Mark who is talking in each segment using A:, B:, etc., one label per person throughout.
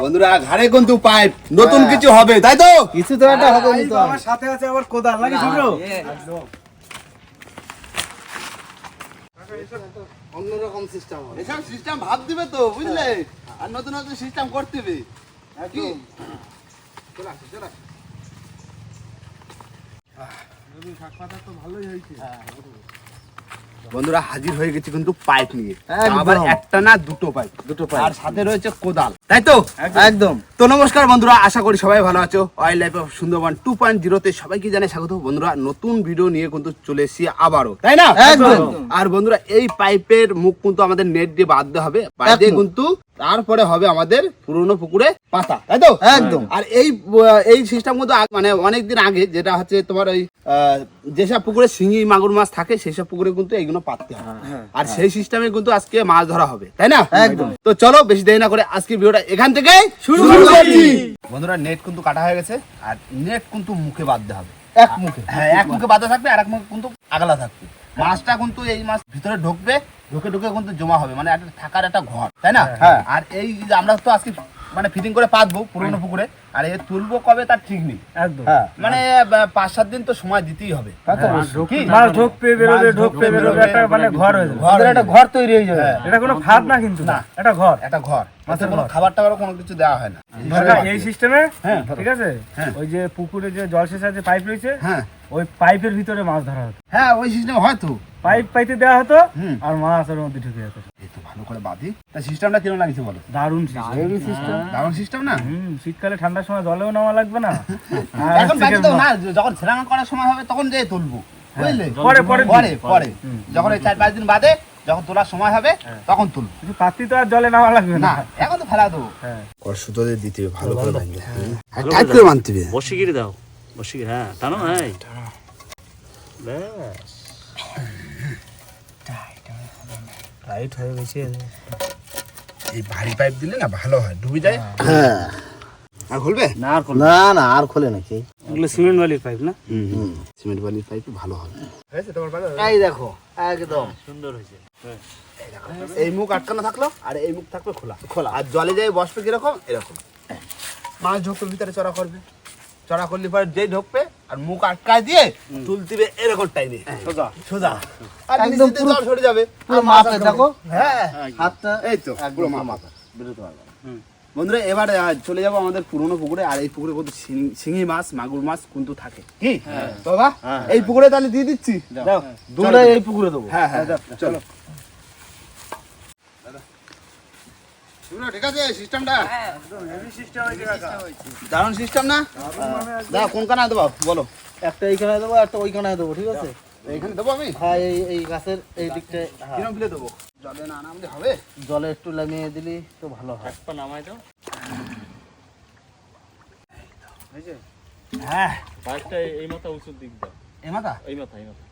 A: বন্ধুরা ঘাড়ে কিন্তু পাইপ। নতুন কিছু হবে তাই তো?
B: কিছু তো একটা হবে নি তো
C: আমার সাথে আছে আবার কোদাল নাকি শুভ্র
B: অন্যরকম সিস্টেম হবে।
A: এসব সিস্টেম ভাব দিবে তো বুঝলে? আর নতুন নতুন সিস্টেম করতে হবে। কি? চলে আসো চলে আসো। বন্ধুরা হাজির হয়ে গেছি কিন্তু পাইপ নিয়ে। আবার একটা না দুটো পাইপ।
B: দুটো পাইপ।
A: আর সাথে রয়েছে কোদাল। তাই তো
B: একদম।
A: তো নমস্কার বন্ধুরা আশা করি সবাই ভালো আছো। Wildlife of Sundarban two point জিরোতে সবাইকে জানাই স্বাগত। বন্ধুরা নতুন ভিডিও নিয়ে কিন্তু চলে এসেছি আবারও। তাই না?
B: একদম।
A: আর বন্ধুরা এই পাইপের মুখ কিন্তু আমাদের নেট দিয়ে বাঁধতে হবে। কিন্তু তারপরে হবে আমাদের পুরনো পুকুরে পাতা। তাই তো
B: একদম।
A: আর এই এই সিস্টেম কিন্তু মানে অনেকদিন আগে যেটা হচ্ছে তোমার ওই আহ, যেসব পুকুরে শিঙি মাগুর মাছ থাকে সেই সব পুকুরে কিন্তু এইগুলো পাততে হবে আর সেই সিস্টেমে কিন্তু আজকে মাছ ধরা হবে। তাই না?
B: একদম।
A: তো চলো বেশি দেরি না করে আজকে ভিডিওটা এখান থেকে শুরু করছি। বন্ধুরা নেট কিন্তু কাটা হয়ে গেছে আর নেট কিন্তু মুখে বাঁধতে হবে।
B: এক মুখে।
A: হ্যাঁ এক মুখে বাঁধা থাকবে আর এক মুখে কিন্তু আগলা থাকবে। মাছটা কিন্তু এই মাছ ভিতরে ঢুকবে ঢুকে ঢুকে কিন্তু জমা হবে মানে একটা থাকার একটা ঘর তাই না?
B: হ্যাঁ।
A: আর এই যে আমরা তো আজকে মানে ফিটিং করে পাতবো পুরোনো পুকুরে আর এ তুলবো কবে তার ঠিক নেই।
C: একদম।
B: হ্যাঁ।
A: মানে পাঁচ সাত দিন তো সময় দিতেই হবে।
B: তা তো
A: কি?
B: অবশ্যই।
C: মাছ ঢুকবে বেরোবে ঢুকবে
A: ঢুকবে,
C: বেরোবে একটা মানে ঘর হয়ে যাবে।
B: একটা ঘর তৈরি হয়ে যাবে।
A: হ্যাঁ।
C: এটা কোনো খাদ না কিন্তু।
A: না।
C: এটা ঘর।
A: একটা ঘর। মাছের কোনো খাবার টাবার কোনো কিছু দেওয়া হয় না।
C: এই সিস্টেমে
A: হ্যাঁ।
C: ঠিক আছে?
A: হ্যাঁ।
C: ওই যে পুকুরে যে জলসেচের যে পাইপ রয়েছে
A: হ্যাঁ।
C: ওই পাইপের ভিতরে মাছ ধরা হতো।
A: হ্যাঁ ওই সিস্টেম হয়তো
C: পাইপ পাইতে দেওয়া হতো আর মাছ ওর মধ্যে ঢুকে যেত।
A: এই তো ভালো করে বাঁধি তা সিস্টেমটা কীরকম লাগছে বলো?
C: দারুণ
B: হেভি
C: সিস্টেম
B: সিস্টেম
A: দারুণ সিস্টেম না?
C: হুম শীতকালে ঠান্ডার সময় জলেও নামা লাগবে না।
A: এখন বাকি তো না যখন স্নান করার সময় হবে তখন যেয়ে তুলবো বুঝলে?
C: পরে, পরে
A: পরে পরে। যখন এই চার পাঁচ দিন বাদে যখন তোলার সময় হবে তখন তুলবো।
C: পাতি তো আর জলে নামা লাগবে
A: না।
C: না
A: এখন তো ফেলা দেবো।
C: হ্যাঁ।
A: দিতে ভালো করে বাঁধতে টাইট করে বাঁধতে হবে।
D: বসিগিরি দাও বসিগিরি হ্যাঁ টানো। ব্যাস।
C: টাইট হয়ে গেছে।
A: এই ভারী পাইপ দিলে না ভালো হয়। ডুবে যায়?
B: হ্যাঁ।
A: আর খুলবে?
D: না আর কোনো
B: না। না আর খোলে নাকি
D: এগুলো সিমেন্ট বালির পাইপ না?
A: হুম সিমেন্ট বালির পাইপ ভালো হবে হয়েছে তোমার ভালো
B: এই দেখো একদম।
D: সুন্দর হয়েছে।
A: এই মুখ আটকানো থাকল আর এই মুখ থাকবে খোলা। খোলা। আর জলে যাই বসবে কীরকম? এরকম। মাছ ঢোকবে ভিতরে চড়া করবে। চড়া করলে পরে যেই ঢোকবে আর মুখ আটকায় দিয়ে তুলতিবে এরকম টাইমে সোজা। সোজা। আর
B: একদম পুরো-
A: জল সরে যাবে।
B: পুরো
A: আটকাবে।
B: দেখো।
A: হ্যাঁ।
B: হাতটা
A: এই তো পুরো মাপা
B: বেরোতে পারবে।
A: বন্ধুরা এবার চলে যাব আমাদের পুরনো পুকুরে আর এই পুকুরে কিন্তু শিং- শিঙি মাছ মাগুর মাছ কিন্তু থাকে। কি? বাবা এই পুকুরে তাহলে দিয়ে দিচ্ছি। দাও
B: দুটো এই পুকুরে দেবো।
A: হ্যাঁ হ্যাঁ চলো। ঠিক আছে সিস্টেমটা দারুণ সিস্টেম না? দাও কোন কানা দেবো? বলো।
B: একটা এইখানে দেবো একটা ওইখানে দেবো ঠিক আছে?
A: এইখানে দেবো আমি?
B: হ্যাঁ এই এই গাছের এই দিকটায় হ্যাঁ,
A: কিরম ফেলে দেবো? জলে না নামলে হবে?
B: জলে একটু নামিয়ে দিলি তো ভালো হয়।
D: পা নামাই দাও।
A: হ্যাঁ।
D: পাইপটা এই মাথা উঁচুর দিক দাও।
A: এই মাথা?
D: এই মাথা এই মাথা।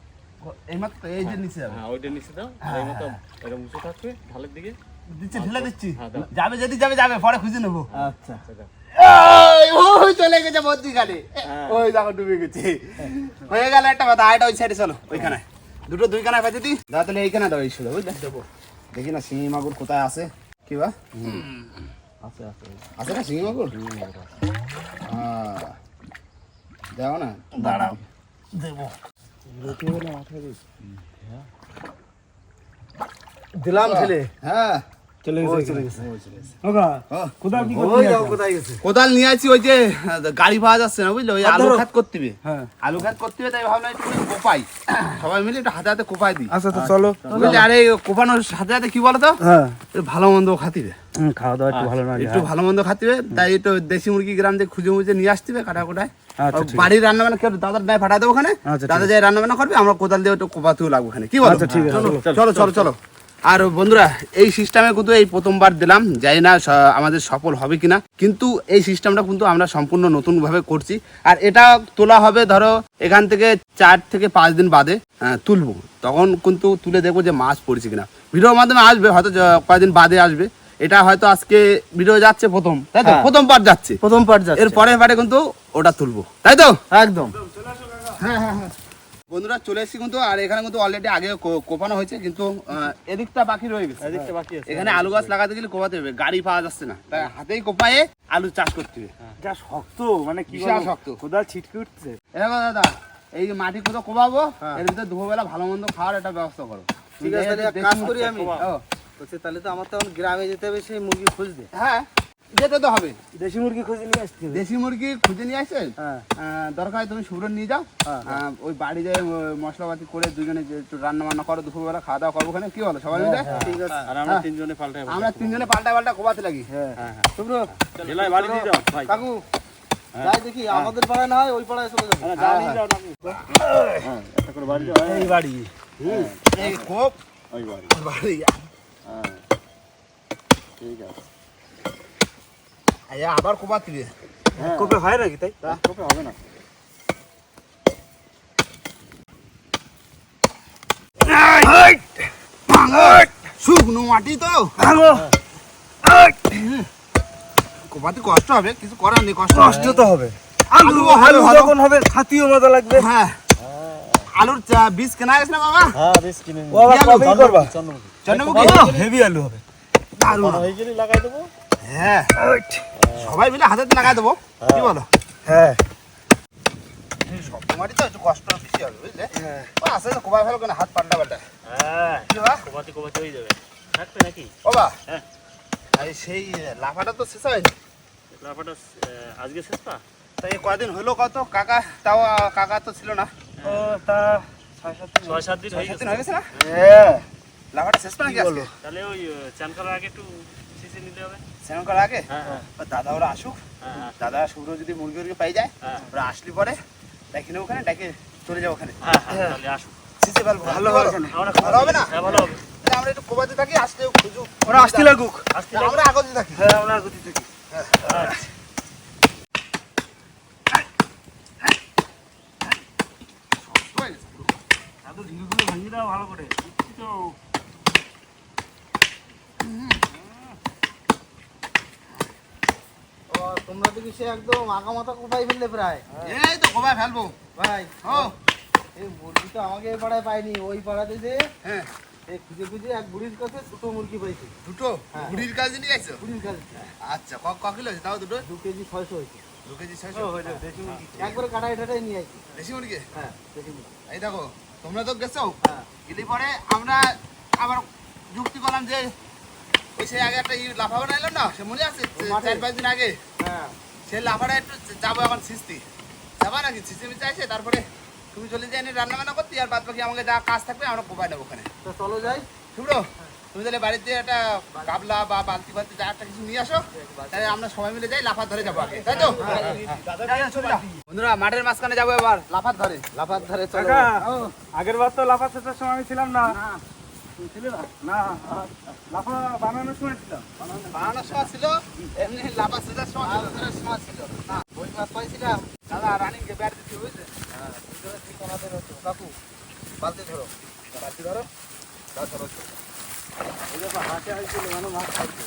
A: এই মাথা এই যে নিচে যাবে
D: হ্যাঁ ওইটা নিচে দাও। এই মাথা এটা উঁচু থাকবে ঢালের দিকে।
A: দিচ্ছি ঢেলে দিচ্ছি।
D: হ্যাঁ,
A: যাবে যদি যাবে যাবে পরে খুঁজে নেব।
B: আচ্ছা।
A: ওই চলে গেছে মধ্যিখানে। ওই দেখো ডুবে গেছে। হয়ে গেল একটা কথা আয়টা ওই সাইডে চলো ওইখানে। দুটো দি। তাহলে এইখানে দাও এই শুধু বুঝলে? দেবো। দেখি না শিঙি মাগুর কোথায় আছে? কি বা?
B: আছে আছে।
A: আছে না শিঙি মাগুর? হ্যাঁ দাও না।
B: দাঁড়াও। দেবো। দিলাম ছেলে।
A: হ্যাঁ।
C: চলে গেছে
B: চলে গেছে
C: ওগা
A: ও,
C: কোদাল কি
A: নিয়ে আছি ওই যে গাড়ি পাওয়া যাচ্ছে না বুঝলে? ওই আলু। খাত করতে হবে।
C: হ্যাঁ।
A: আলু খাত করতে হবে তাই ভাবলাম একটু কোপাই। সবাই মিলে একটু হাতে হাতে কোপাই দিই।
C: আচ্ছা তো চলো।
A: বুঝলি? আরে কোপানোর সাথে সাথে কি বলতো?
C: হ্যাঁ।
A: ভালো মন্দ খাতিবে
C: খাওয়া দাওয়া একটু ভালো না
A: একটু ভালো মন্দ খাতিবে তাই একটু দেশি মুরগি গ্রাম থেকে খুঁজে মুজে নিয়ে আসতে হবে কাটা কোটায়
C: আচ্ছা
A: বাড়ির রান্না বান্না কেউ দাদার নাই ফাটা দেবো ওখানে?
C: আচ্ছা,
A: দাদা যাই রান্না বান্না করবে আমরা কোদাল দিয়ে একটু কোপাতেও লাগবো ওখানে। কি বলো?
C: আচ্ছা, ঠিক আছে,
A: চলো চলো চলো। চলো। আর বন্ধুরা এই সিস্টেমে কিন্তু এই প্রথমবার দিলাম জানি না আমাদের সফল হবে কিনা কিন্তু এই সিস্টেমটা কিন্তু আমরা সম্পূর্ণ নতুন ভাবে করছি। আর এটা তোলা হবে ধরো এখান থেকে চার থেকে পাঁচ দিন বাদে তুলবো। তখন কিন্তু তুলে দেখব যে মাছ পড়ছে কিনা। ভিডিওর মাধ্যমে আসবে হয়তো কয়েকদিন বাদে আসবে। এটা হয়তো আজকে ভিডিও যাচ্ছে প্রথম তাই তো?
B: হ্যাঁ।
A: প্রথম পার্ট যাচ্ছে।
B: প্রথম পার্ট যাচ্ছে।
A: এর পরের পার্টে কিন্তু ওটা তুলবো তাই তো?
B: একদম।
A: বন্ধুরা চলে এসেছি কিন্তু আর এখানে কিন্তু অলরেডি আগে কোপানো হয়েছে কিন্তু এদিকটা বাকি রয়ে গেছে।
D: এদিকটা বাকি আছে।
A: এখানে আলু গাছ লাগাতে গেলে কোপাতে হবে গাড়ি পাওয়া যাচ্ছে না। তাই হাতেই কোপায়ে আলু চাষ করতে হবে।
C: যা শক্ত মানে কি
A: শক্ত।
C: কোদাল ছিটকে উঠছে।
A: এরকম দাদা এই যে মাটি কোথাও কোপাবো
B: হ্যাঁ।
A: এর ভিতরে দুপুরবেলা ভালো মন্দ খাওয়ার একটা ব্যবস্থা করো।
B: ঠিক আছে তাহলে কাজ করি আমি। তাহলে তো আমার তখন গ্রামে যেতে হবে সেই মুরগি খুঁজতে।
A: হ্যাঁ। যেতে তো হবে।
C: দেশি মুরগি খুঁজে নিয়ে আসতে
A: দেশি মুরগি খুঁজে নিয়ে আসছেন?
B: হ্যাঁ।
A: দরকার হয় তুমি সুব্রত নিয়ে যাও।
B: হ্যাঁ,
A: ওই বাড়ি যায় মশলাপাতি করে দুজনে যে একটু রান্না বান্না করো দুপুরবেলা খাওয়া দাওয়া করব ওখানে কি বলো সবাই মিলে?
B: ঠিক আছে।
D: আর আমরা
A: হ্যাঁ।
D: তিনজনে পাল্টাই
A: আমরা তিনজনে পাল্টা পাল্টা কোপাতে লাগি।
B: হ্যাঁ।
D: হ্যাঁ হ্যাঁ। জেলায় বাড়ি দিয়ে যাও ভাই।
B: কাকু যাই দেখি আমাদের পাড়ায় না হয় ওই পাড়ায় চলে যাব।
D: হ্যাঁ, যাও হ্যাঁ একটা করে বাড়ি যাও।
C: এই বাড়ি।
A: এই কোপ
D: ওই বাড়ি।
A: বাড়ি।
D: হ্যাঁ। ঠিক আছে।
A: আবার কোপাতে দিয়ে
C: কবে হয় নাকি তাই?
D: তোকে হবে না।
A: শুকনো মাটি তো। কোপাতে কষ্ট হবে কিছু করার নেই কষ্ট
C: কষ্ট তো হবে। আলু
A: আলু ভালো,
C: আলু
A: ভালো।
C: যখন হবে খাতিও মজা লাগবে।
A: হ্যাঁ। আলুর চা- বীজ কেনা গেছে না বাবা?
D: হ্যাঁ কিনে?
A: চন্দ্রমুখী।
C: হেভি আলু হবে।
A: দারুণ।
D: হয়ে গেলে লাগাই দেবো।
A: হ্যাঁ। সবাই মিলে হাতে লাগাই দেবো। কি বলো?
C: হ্যাঁ।
A: সব তো একটু কষ্ট বেশি হবে বুঝলে? আসে তো কোপায় ফেলো কেন? হাত পাল্টা পাল্টা।
D: হ্যাঁ।
A: কি বা
D: কোপাতে কোপাতে হয়ে যাবে। থাকবে নাকি?
A: ও
D: হ্যাঁ।
A: আরে সেই লাফাটা তো শেষ হয়নি?
D: লাফাটা আজকে শেষ পা?
A: তাই কয়দিন হলো কত? কাকা তাও কাকা তো ছিল না।
C: ও তা ছয় সাত দিন
D: ছয় সাত দিন হয়ে গেছে।
A: না?
C: হ্যাঁ।
A: লাফাটা শেষ পাই নাকি আজকে?
D: তাহলে ওই চান করার আগে একটু সিসি নিতে হবে।
A: স্নান করার আগে
D: হ্যাঁ হ্যাঁ
A: দাদা ওরা আসুক
D: হ্যাঁ হ্যাঁ,
A: দাদা শুভ্র যদি মুরগি উরগি পাই যায়
D: হ্যাঁ
A: ওরা আসলি পরে ডাকি নেব ওখানে ডাকে চলে যাব ওখানে
D: হ্যাঁ হ্যাঁ তাহলে
A: ভালো হবে ভালো হবে না
D: হ্যাঁ ভালো হবে
A: তাহলে আমরা একটু কোবাতে থাকি আসলে খুঁজুক
C: ওরা আসতে লাগুক
D: আসতে
A: আমরা আগতে থাকি
C: হ্যাঁ আমরা গতি থেকে দাও ভালো করে বুঝছি তো
B: ও, তোমরা তো কিছু একদম আগা মাথা কোপাই ফেললে প্রায়।
A: এই তো কোবায় ফেলব।
B: ভাই
A: ও।
B: এই মুরগি তো আমাকে এই পাড়ায় পাইনি ওই পাড়াতে যে
A: হ্যাঁ।
B: এই খুঁজে খুঁজে এক বুড়ির কাছে দুটো মুরগি পাইছি।
A: দুটো?
B: হ্যাঁ।
A: বুড়ির কাজ নিয়ে আইছো?
B: বুড়ির কাছে
A: আচ্ছা ক ক কিলো হয়েছে? তাও দুটো?
B: দু কেজি ছয়শো হয়েছে।
A: দু কেজি ছয়শো?
B: একবারে কাটাই টাটাই নিয়ে আসছি
A: দেশি মুরগি?
B: হ্যাঁ দেশি মুরগি।
A: এই দেখো তোমরা তো গেছো।
B: হ্যাঁ।
A: গেলে পরে আমরা আবার যুক্তি করলাম যে ওই সে আগে একটা ই লাফা বানাইলাম না? সে মনে আছে চার পাঁচ দিন আগে।
B: হ্যাঁ।
A: সে লাফাটা একটু যাব এখন সিস্তি। যাবা নাকি? সিস্তি মিস্তি তারপরে তুমি চলে যাই রান্না বান্না করতে আর বাদ বাকি আমাকে যা কাজ থাকবে আমরা কোপাই নেব ওখানে।
B: তো চলো যাই।
A: শুভ্র তুমি তাহলে বাড়িতে একটা গাবলা বা বালতি বালতি যা একটা কিছু নিয়ে আসো তাহলে আমরা সবাই মিলে যাই লাফার ধরে যাব আগে। তাই তো? বন্ধুরা মাঠের মাঝখানে যাব এবার লাফার ধরে।
B: লাফার ধারে চলো।
C: আগের বার তো লাফা শেষের সময় আমি ছিলাম না। না লাফা বানানোর সময় ছিলাম
A: বানানোর সময় ছিল এমনি লাফা সেজার সময় ছিল, সময় ছিল না
B: ওই মাছ পাইছিলাম
A: দাদা ব্যাট দিতে বুঝছে
B: হ্যাঁ কাকু বালতি ধরো
A: বালতি ধরো দাও ধরো
B: এই দেখো হাতে হয়েছিল মানে মাছ খাইছে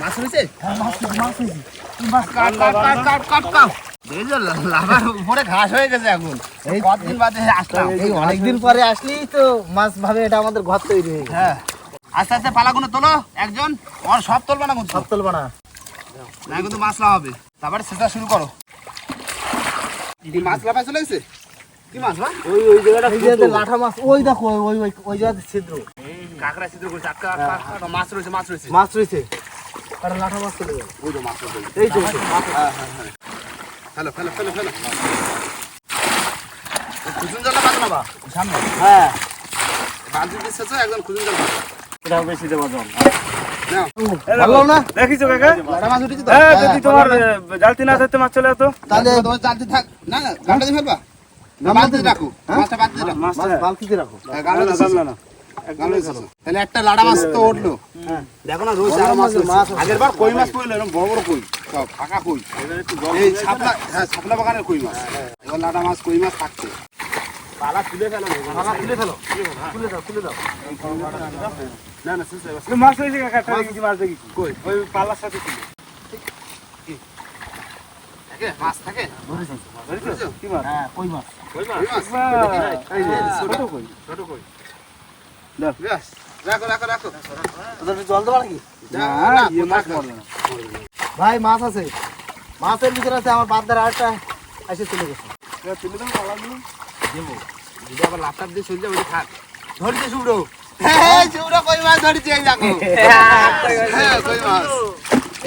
A: মাছ রয়েছে কাট কাট কাট কাট কাট কাট। হয়ে
B: অনেকদিন পরে আসলি তো মাছ ভাবে এটা আমাদের ঘর তৈরি হয়ে
A: হ্যাঁ। আস্তে আস্তে পালাগুলো তোলো একজন। আমার সব তোলবে না
B: সব তুলবা না।
A: না কিন্তু মাছ লাভাবে। তারপরে সেটা শুরু করো। মাছ লাফায় চলে গেছে? কি মাছ বা?
C: ওই ওই জায়গাটা
B: এই যে লাঠা মাছ ওই দেখো ওই ওই ওই ওই জায়গাতে ছিদ্র।
A: কাঁকড়া ছিদ্র করছে আটকা আটকা, আটকা, মাছ রয়েছে মাছ রয়েছে।
B: মাছ রয়েছে। আর লাঠা মাছ চলে যাবে
A: ওই তো মাছ রয়েছে।
B: এই তো মাছ
A: হ্যাঁ হ্যাঁ হ্যাঁ। ফেলো ফেলো ফেলো ফেলো। খুচুন জলটা পাতো না বা। সামনে?
B: হ্যাঁ।
A: বালতি শেষ হয়, একজন খুচুন জল
D: এটা বেশি দেবো জল।
A: তো?
C: হ্যাঁ যদি তোমার জালতি না থাকতে মাছ চলে যেত
A: তাহলে তোমার থাক। না না দিয়ে ফেলবা। রাখো। মাছটা রাখো
B: বালতিতে রাখো।
A: হ্যাঁ, গামলা
C: না।
A: তাহলে একটা লাড়া মাছ তো উঠল। দেখো না রোজ আরও মাছ আগের বার কই মাছ পড়ল? এরকম বড় বড় কই? সব ফাঁকা কই? এই ছাপলা হ্যাঁ ছাপলা বাগানের কই মাছ? এবার লাটা মাছ কই মাছ থাকছে? পালা তুলে ফেলো
B: মাছ তুলে ফেলো? তুলে দাও তুলে দাও।
A: না না হয়ে
C: মাছ হয়েছে কাকা মাছ দেখেছি কই? ওই পাল্লার সাথে ছিল
A: মাছ থাকে?
C: কি মাছ?
B: হ্যাঁ কই মাছ?
A: কই মাছ?
C: ছোট কই? ছোট কই।
B: ভাই মাছ আছে। মাছের ভিতরে আছে আমার বাদ্দার আরেকটা এসে চলে গেছে
C: এবার তুলে দাও পালা
A: দেবো। যদি আবার লাফটাপ দিয়ে চলে যাবে থাক ধরেছে শুভ্র। শুভ্র কই মাছ ধরেছে? এই দেখো। হ্যাঁ কই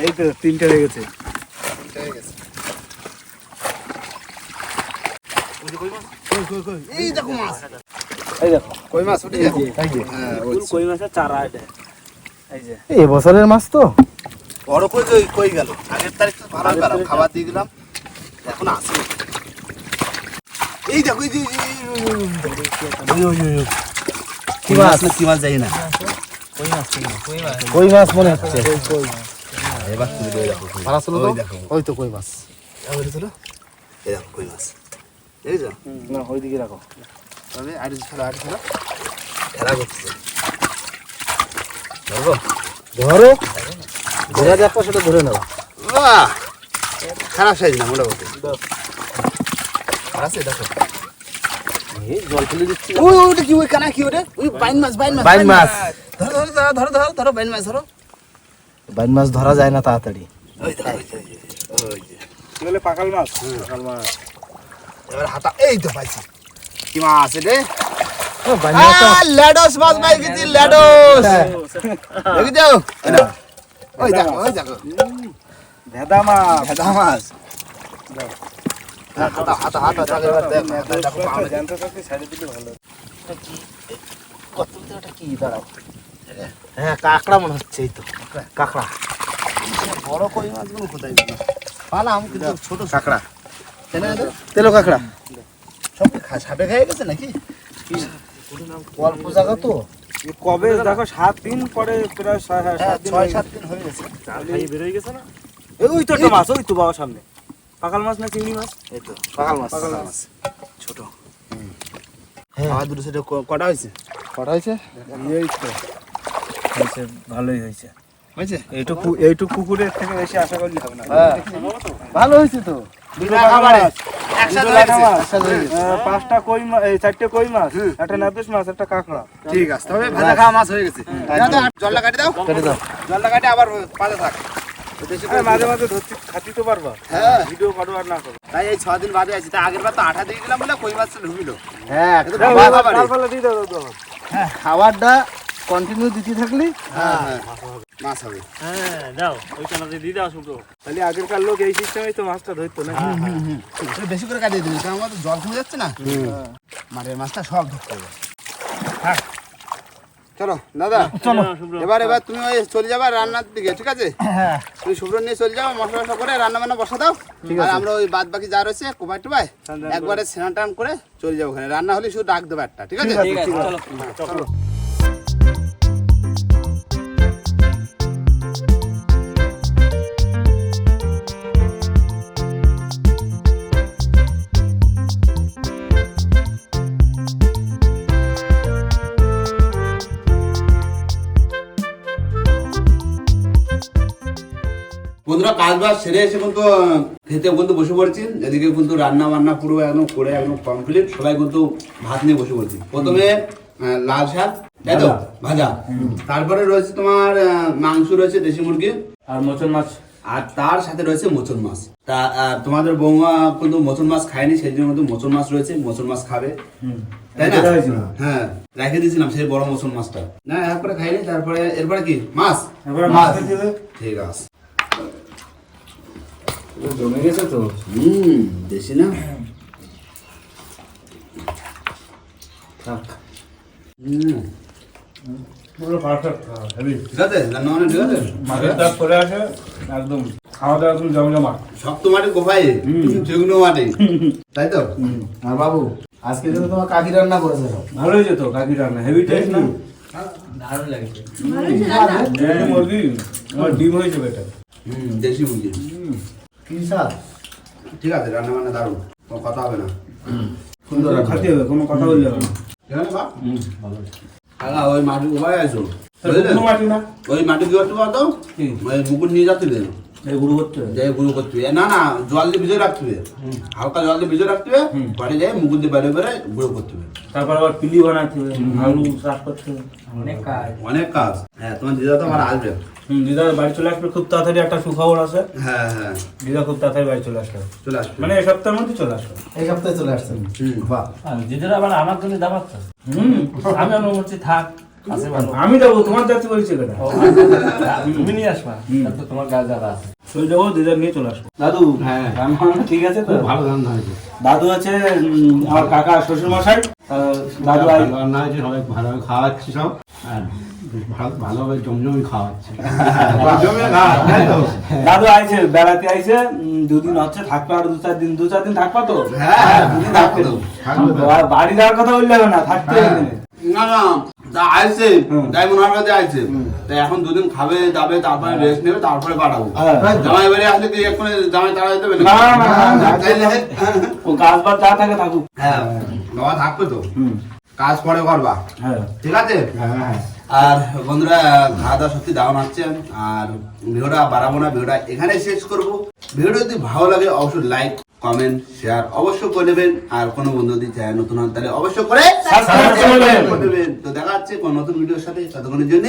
C: এই তো তিনটে হয়ে গেছে।
A: এই দেখো মাছ।
C: এই দেখো।
A: কই মাছ উঠে গেছে
C: এই যে
A: হ্যাঁ
C: কই মাছের চারা এটা এই যে
B: এই বছরের মাছ তো
A: বড় কই কই কই গেল আগের তারিখ তো ভালো
C: তারিখ-
A: খাবার দিয়ে দিলাম এখন আসে এই দেখো এই যে ওই, ওই, ওই, ওই।
B: কি মাছ?
A: না কি মাছ যাই না
B: কই মাছ মনে হচ্ছে
A: এবার তুলে দিয়ে দেখো কই।
B: ভালো ছিল তো
A: ওই
B: তো কই মাছ
A: এবার এই দেখো কই মাছ দেখেছ
C: না ওইদিকে রাখো
A: তবে আর খেলা আর খেলা? খেলা করছে। ধরবো?
B: ধরো। ধরে দেখো সেটা ধরে নেব
A: বাহ! খারাপ সাইজ না মোটামুটি। আছে দেখো।
B: জল ফেলে দিচ্ছি।
A: ওই ওটা কি ওই কানা কি ওটা? ওই বাইন মাছ বাইন মাছ
B: বাইন মাছ।
A: ধরো ধরো ধরো ধরো ধরো ধরো বাইন মাছ ধরো।
B: বাইন মাছ ধরা যায় না তাড়াতাড়ি।
A: ওই ওই
C: বলে পাকাল মাছ। পাকাল মাছ।
A: এবার হাতা এই তো পাইছি। কি মাছ রে? ল্যাডোস মাছ পাই গেছি ল্যাডোস দেখি যাও ওই দেখো ওই দেখো।
C: ভেদা মাছ।
A: ভেদা মাছ।
B: হ্যাঁ কাঁকড়া মনে হচ্ছে এই তো। কাঁকড়া।
A: বড় কই মাছগুলো কোথায় পালাম কিন্তু ছোট কাঁকড়া।
B: তেলো কাঁকড়া।
A: সব সাপে খেয়ে গেছে নাকি?
B: অল্প জায়গা তো?
C: কবে দেখো সাত দিন পরে প্রায় ছয় হ্যাঁ, সাত দিন
A: সাত দিন গেছে
C: বেরোয় গেছে না? ওই তো একটা মাছ ওই তো বাবার সামনে। পাকাল মাছ না চিংড়ি মাছ?
A: এই তো
B: পাকাল মাছ।
A: পাকাল মাছ। ছোট।
B: হ্যাঁ।
A: দুটো সেটা কটা হয়েছে?
B: কটা হয়েছে?
C: এই তো। হয়েছে ভালোই হয়েছে।
A: হয়েছে?
C: এইটুকু এইটুকু পুকুরের থেকে বেশি আশা করলে হবে না।
B: হ্যাঁ। ভালো হয়েছে তো।
C: দুটো
A: খাবারে। হয়ে
B: হয়ে।
C: পাঁচটা কই মাছ চারটে কই মাছ? একটা নাদুস মাছ একটা কাঁকড়া।
A: ঠিক আছে তবে ভাজা খাওয়া মাছ হয়ে গেছে। জলটা কাটি দাও।
B: কেটে দাও।
A: জলটা কাটি আবার পাতে থাক। বেশি করে
C: মাঝে মাঝে ধরতে খাতি তো পারবা।
A: হ্যাঁ।
C: ভিডিও করো আর না করো।
A: তাই এই ছ দিন বাদে আছি তা আগের বার তো আঠা দিয়ে দিলাম বলে কই মাছটা ঢুকিল।
B: হ্যাঁ। খাবারটা কন্টিনিউ দিতে থাকলে?
A: হ্যাঁ হ্যাঁ মাছ হবে।
D: হ্যাঁ দাও ওই কানাতে দিয়ে দাও শুধু
C: তাহলে আগেরকার লোক এই সিস্টেমেই তো মাছটা ধরতো না
A: বেশি করে কাটিয়ে দিবি কারণ আমার তো জল কমে যাচ্ছে না। মাঠের মাছটা সব ধরতে হবে। থাক। চলো দাদা
D: চলো।
A: এবার এবার তুমি ওই চলে যাবা রান্নার দিকে ঠিক আছে? তুমি শুভ্র নিয়ে চলে যাও মশলা মশলা করে রান্না বান্না বসা দাও। আর আমরা ওই বাদ বাকি যা রয়েছে কোপাই টোপাই একবারে স্নান টান করে চলে যাব ওখানে। রান্না হলে শুধু ডাক দেবো একটা ঠিক আছে?
D: ঠিক আছে চলো।
A: কাজ বাজ সেরে এসে কিন্তু খেতে কিন্তু বসে পড়েছি। এদিকে কিন্তু রান্না বান্না পুরো একদম করে একদম কমপ্লিট সবাই কিন্তু ভাত নিয়ে বসে পড়েছি। প্রথমে লাল শাক তাই তো? ভাজা। তারপরে রয়েছে তোমার মাংস রয়েছে দেশি মুরগি।
C: আর মোচন মাছ।
A: আর তার সাথে রয়েছে মোচন মাছ। তা তোমাদের বৌমা কিন্তু মোচন মাছ খায়নি সেই জন্য কিন্তু মোচন মাছ রয়েছে মোচন মাছ খাবে। তাই না? হ্যাঁ রেখে দিয়েছিলাম সেই বড় মোচন মাছটা। না এরপরে খাইনি তারপরে এরপরে কি? মাছ?
C: মাছ।
A: ঠিক আছে।
C: জমে গেছে তো
A: হুম হুম
C: জমজমা
A: শক্ত মাটি কোপাই শুকনো মাটি তাই তো
B: আর বাবু আজকে তোমার কাকি রান্না করেছে সব।
C: ভালো হয়েছে তো কাকি রান্না হেভি টেস্ট না বিরিয়ানি মুরগি আমার ডিম হয়েছে বেটা
A: হুম, দেশি মুরগি
B: কি স্বাদ
A: ঠিক আছে রান্না বান্না দারুণ কোনো কথা হবে না।
B: সুন্দর রান্না।
C: হবে কোনো কথা বললে হবে না।
A: কাকা ওই মাটি কোপাই আছো
C: মাটি না?
A: ওই মাটি কি করতে পারতো? ওই মুকুট নিয়ে যাচ্ছিলে।
C: এই করতে হবে
A: গুঁড়ো করতে হবে না না জল দিয়ে ভিজে রাখতে হবে হালকা জল দিয়ে ভিজে রাখতে হবে বাড়ি যাই মুগুর দিয়ে বাইরে বেড়ে গুঁড়ো করতে হবে
C: তারপর আবার পিলি বানাতে হবে আলু চাষ করতে। হবে অনেক কাজ।
A: অনেক কাজ। হ্যাঁ তোমার দিদা তো আমার আসবে।
C: হুম দিদা বাড়ি চলে আসবে খুব তাড়াতাড়ি একটা সুখবর আছে।
A: হ্যাঁ হ্যাঁ।
C: দিদা খুব তাড়াতাড়ি বাড়ি চলে আসবে।
A: চলে আসবে।
C: মানে এই সপ্তাহের মধ্যে চলে আসবে।
B: এই সপ্তাহে চলে
E: দিদিরা আবার আমার জন্য দাবাচ্ছ
C: হুম।
E: আমি মনে করছি থাক।
C: আমি যাব তোমার যাচ্ছি বলছি
E: তুমি নিয়ে আসবা তো তোমার গাছ যারা আছে।
C: চলে যাব দিদার নিয়ে চলে আসব। দাদু
F: হ্যাঁ।
C: ঠিক আছে তো?
F: ভালো হয়েছে।
C: দাদু আছে আমার কাকা শ্বশুর মশাই দাদু
F: রান্না হয়েছে সবাই ভালোভাবে খাওয়াচ্ছি সব। আর ভালোভাবে জমজমি খাওয়াচ্ছে।
A: তো?
C: দাদু আইছে বেড়াতে আইছে দুদিন হচ্ছে থাকবে আর দু চার দিন দু চার দিন থাকবা তো?
A: হ্যাঁ হ্যাঁ থাকবে।
C: বাড়ি যাওয়ার কথা বললে হবে না থাকতে
A: না না। যা আইছে আইছে। এখন দুদিন খাবে যাবে তারপরে রেস্ট নেবে তারপরে পাঠাবো
C: হ্যাঁ।
A: জামাই বাড়ি আসলে কি এক্ষুনি জামাই
C: ও কাজ বাজ যা থাকে থাকুক।
A: হ্যাঁ বাবা থাকবে তো? কাজ পরে করবা?
C: হ্যাঁ।
A: ঠিক আছে?
F: হ্যাঁ হ্যাঁ।
A: আর বন্ধুরা খাওয়া দাওয়া সত্যি দারুণ হচ্ছে। আর ভিডিওটা বাড়াবো না ভিডিওটা এখানে শেষ করব। ভিডিও যদি ভালো লাগে অবশ্যই লাইক কমেন্ট শেয়ার অবশ্যই করে দেবেন আর কোনো বন্ধু যদি চায় নতুন হন তাহলে অবশ্যই করে। তো দেখা যাচ্ছে কোনো নতুন ভিডিওর সাথে। ততক্ষণের জন্য